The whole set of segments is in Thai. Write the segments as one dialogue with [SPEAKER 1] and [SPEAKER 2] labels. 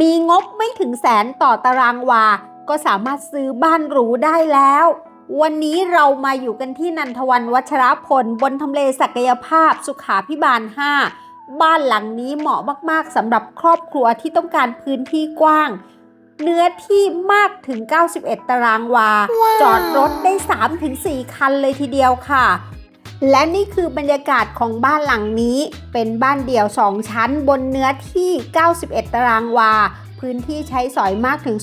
[SPEAKER 1] มีงบไม่ถึงแสนต่อตารางวา ก็สามารถซื้อบ้านหรูได้แล้ว วันนี้เรามาอยู่กันที่นันทวันวัชรพล บนทำเลศักยภาพสุขาพิบาล 5 บ้านหลังนี้เหมาะมากๆสำหรับครอบครัวที่ต้องการพื้นที่กว้าง เนื้อที่มากถึง 91 ตารางวาจอดรถได้ 3-4 คันเลยทีเดียวค่ะ และนี่คือบรรยากาศของบ้านหลังนี้ เป็นบ้านเดี่ยว 2 ชั้นบนเนื้อที่ 91 ตารางวา พื้นที่ใช้สอยมากถึง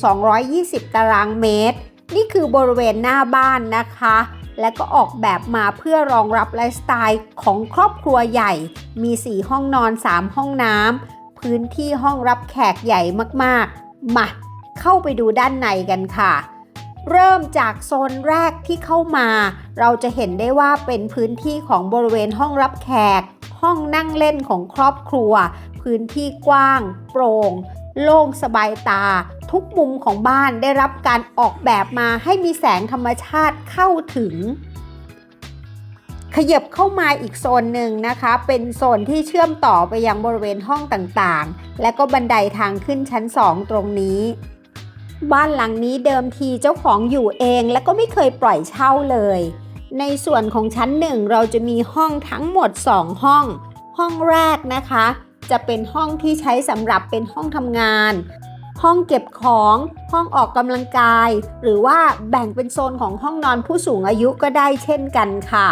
[SPEAKER 1] 220 ตารางเมตร นี่คือบริเวณหน้าบ้านนะคะ และก็ออกแบบมาเพื่อรองรับไลฟ์สไตล์ของครอบครัวใหญ่ มี 4 ห้องนอน 3 ห้องน้ำ พื้นที่ห้องรับแขกใหญ่มากๆ มาเข้าไปดูด้านในกันค่ะ เริ่มจากโซนแรกที่เข้ามา เราจะเห็นได้ว่าเป็นพื้นที่ของบริเวณห้องรับแขก ห้องนั่งเล่นของครอบครัว พื้นที่กว้าง โปร่ง โล่งสบายตา ทุกมุมของบ้านได้รับการออกแบบมาให้มีแสงธรรมชาติเข้าถึง ขยับเข้ามาอีกโซนหนึ่งนะคะ เป็นโซนที่เชื่อมต่อไปยังบริเวณห้องต่างๆ และก็บันไดทางขึ้นชั้น 2 ตรงนี้ บ้านหลังนี้เดิมทีเจ้าของอยู่เองและก็ไม่เคยปล่อยเช่าเลย ในส่วนของชั้นหนึ่งเราจะมีห้องทั้งหมด 2 ห้อง ห้องแรกนะคะ จะเป็นห้องที่ใช้สำหรับเป็นห้องทำงาน ห้องเก็บของ ห้องออกกำลังกาย หรือว่าแบ่งเป็นโซนของห้องนอนผู้สูงอายุก็ได้เช่นกันค่ะ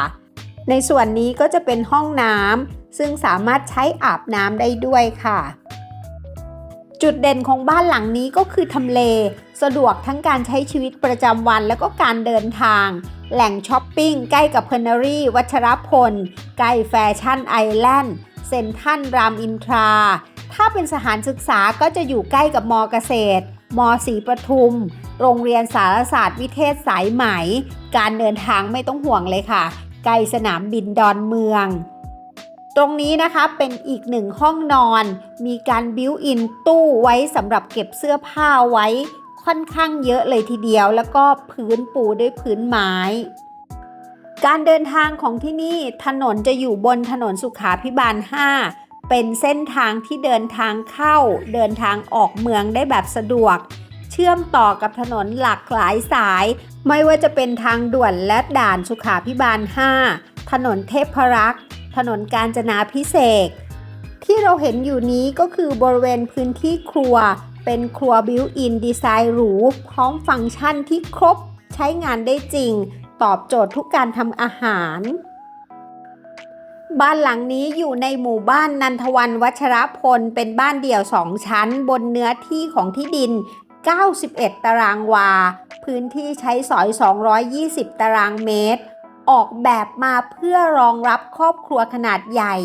[SPEAKER 1] ในส่วนนี้ก็จะเป็นห้องน้ำซึ่งสามารถใช้อาบน้ำได้ด้วยค่ะ จุดเด่นของบ้านหลังนี้ก็คือทำเล สะดวกทั้งการใช้ชีวิตประจำวันแล้วก็การเดินทาง แหล่งช้อปปิ้งใกล้กับเพอร์นารีวัชรพล ใกล้แฟชั่นไอแลนด์เซนทัลรามอินทรา ถ้าเป็นสถานศึกษาก็จะอยู่ใกล้กับมอเกษตรมศรีประทุม โรงเรียนสารศาสตร์วิเทศสายไหม การเดินทางไม่ต้องห่วงเลยค่ะ ใกล้สนามบินดอนเมือง ตรงนี้นะคะเป็นอีกหนึ่งห้องนอน มีการบิวอินตู้ไว้สำหรับเก็บเสื้อผ้าไว้ค่อนข้างเยอะเลยทีเดียว แล้วก็พื้นปูด้วยพื้นไม้การเดินทางของที่นี่ถนนจะอยู่บนถนนสุขาพิบาล 5 เป็นเส้นทางที่เดินทางเข้า เดินทางออกเมืองได้แบบสะดวก เชื่อมต่อกับถนนหลากหลายสาย ไม่ว่าจะเป็นทางด่วนและด่านสุขาพิบาล 5 ถนนเทพรักษ์ ถนนกาญจนาพิเศษที่เราเห็นอยู่นี้ก็คือบริเวณพื้นที่ครัว เป็นครัวบิวอินดีไซน์หรู พร้อมฟังก์ชันที่ครบใช้งานได้จริง ตอบโจทย์ทุกการทำอาหาร บ้านหลังนี้อยู่ในหมู่บ้านนันทวันวัชรพล เป็นบ้านเดี่ยว2ชั้น บนเนื้อที่ของที่ดิน 91 ตารางวา พื้นที่ใช้สอย 220 ตารางเมตร ออกแบบมาเพื่อรองรับครอบครัวขนาดใหญ่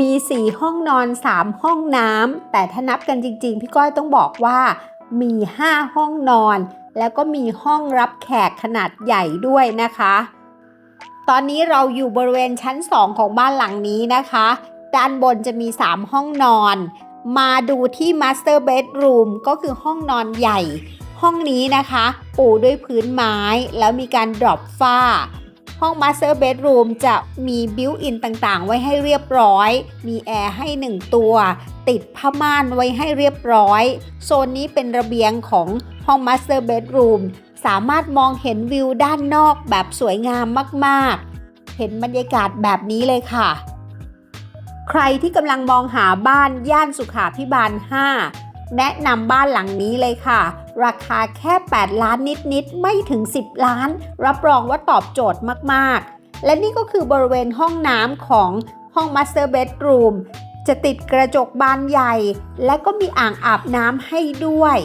[SPEAKER 1] มี 4 ห้องนอน 3 ห้องน้ำแต่ถ้านับกันจริง ๆ พี่ก้อยต้องบอกว่ามี 5 ห้องนอน แล้วก็มีห้องรับแขกขนาดใหญ่ด้วยนะคะ ตอนนี้เราอยู่บริเวณชั้น 2 ของบ้านหลังนี้นะคะ ด้านบนจะมี 3 ห้องนอน มาดูที่ Master Bedroom ก็คือห้องนอนใหญ่ ห้องนี้นะคะ ปูด้วยพื้นไม้แล้วมีการดรอปฝ้า ห้อง Master Bedroom จะมีบิวอินต่างๆ ไว้ให้เรียบร้อย มีแอร์ให้ 1 ตัว ติดผ้าม่านไว้ให้เรียบร้อย โซนนี้เป็นระเบียงของห้อง Master Bedroom สามารถมองเห็นวิวด้านนอกแบบสวยงามมากๆ เห็นบรรยากาศแบบนี้เลยค่ะ ใครที่กำลังมองหาบ้านย่านสุขาพิบาล 5 แนะนำบ้านหลังนี้เลยค่ะ ราคาแค่ 8 ล้านนิดๆ ไม่ถึง 10 ล้าน รับรองว่าตอบโจทย์มากๆ และนี่ก็คือบริเวณห้องน้ำของห้อง Master Bedroom จะติดกระจกบานใหญ่ และก็มีอ่างอาบน้ำให้ด้วย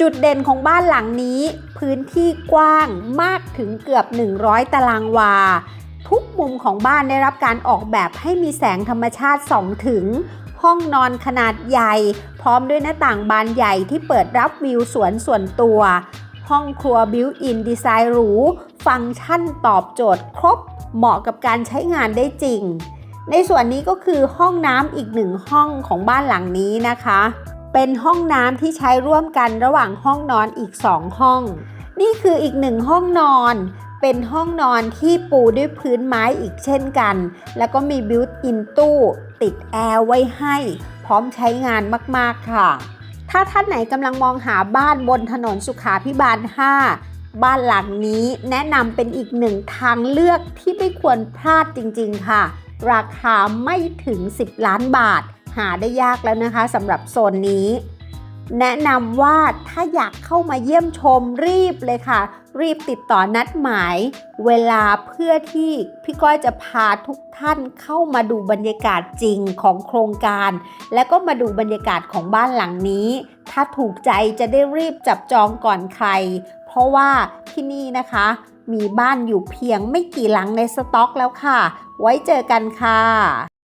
[SPEAKER 1] จุดเด่นของบ้านหลังนี้ พื้นที่กว้างมากถึงเกือบ 100 ตารางวา ทุกมุมของบ้านได้รับการออกแบบให้มีแสงธรรมชาติส่องถึง ห้องนอนขนาดใหญ่ พร้อมด้วยหน้าต่างบานใหญ่ที่เปิดรับวิวสวนส่วนตัว ห้องครัวบิวอินดีไซน์หรู ฟังก์ชันตอบโจทย์ครบ เหมาะกับการใช้งานได้จริง ในส่วนนี้ก็คือห้องน้ำอีกหนึ่งห้องของบ้านหลังนี้นะคะ เป็นห้องน้ำที่ใช้ร่วมกันระหว่างห้องนอนอีก2ห้อง นี่คืออีกหนึ่งห้องนอน เป็นห้องนอนที่ปูด้วยพื้นไม้อีกเช่นกัน แล้วก็มีบิวต์อินตู้ติดแอร์ไว้ให้ พร้อมใช้งานมาก ๆ ค่ะ ถ้าท่านไหนกำลังมองหาบ้านบนถนนสุขาพิบาล 5 บ้านหลังนี้แนะนำเป็นอีกหนึ่งทางเลือกที่ไม่ควรพลาดจริง ๆ ค่ะ ราคาไม่ถึง 10 ล้านบาท หาได้ยากแล้วนะคะสำหรับโซนนี้แนะนำว่าถ้าอยากเข้ามาเยี่ยมชมรีบเลยค่ะ รีบติดต่อนัดหมาย เวลาเพื่อที่พี่ก้อยจะพาทุกท่านเข้ามาดูบรรยากาศจริงของโครงการ แล้วก็มาดูบรรยากาศของบ้านหลังนี้ ถ้าถูกใจจะได้รีบจับจองก่อนใคร เพราะว่าที่นี่นะคะ มีบ้านอยู่เพียงไม่กี่หลังในสต็อกแล้วค่ะ ไว้เจอกันค่ะ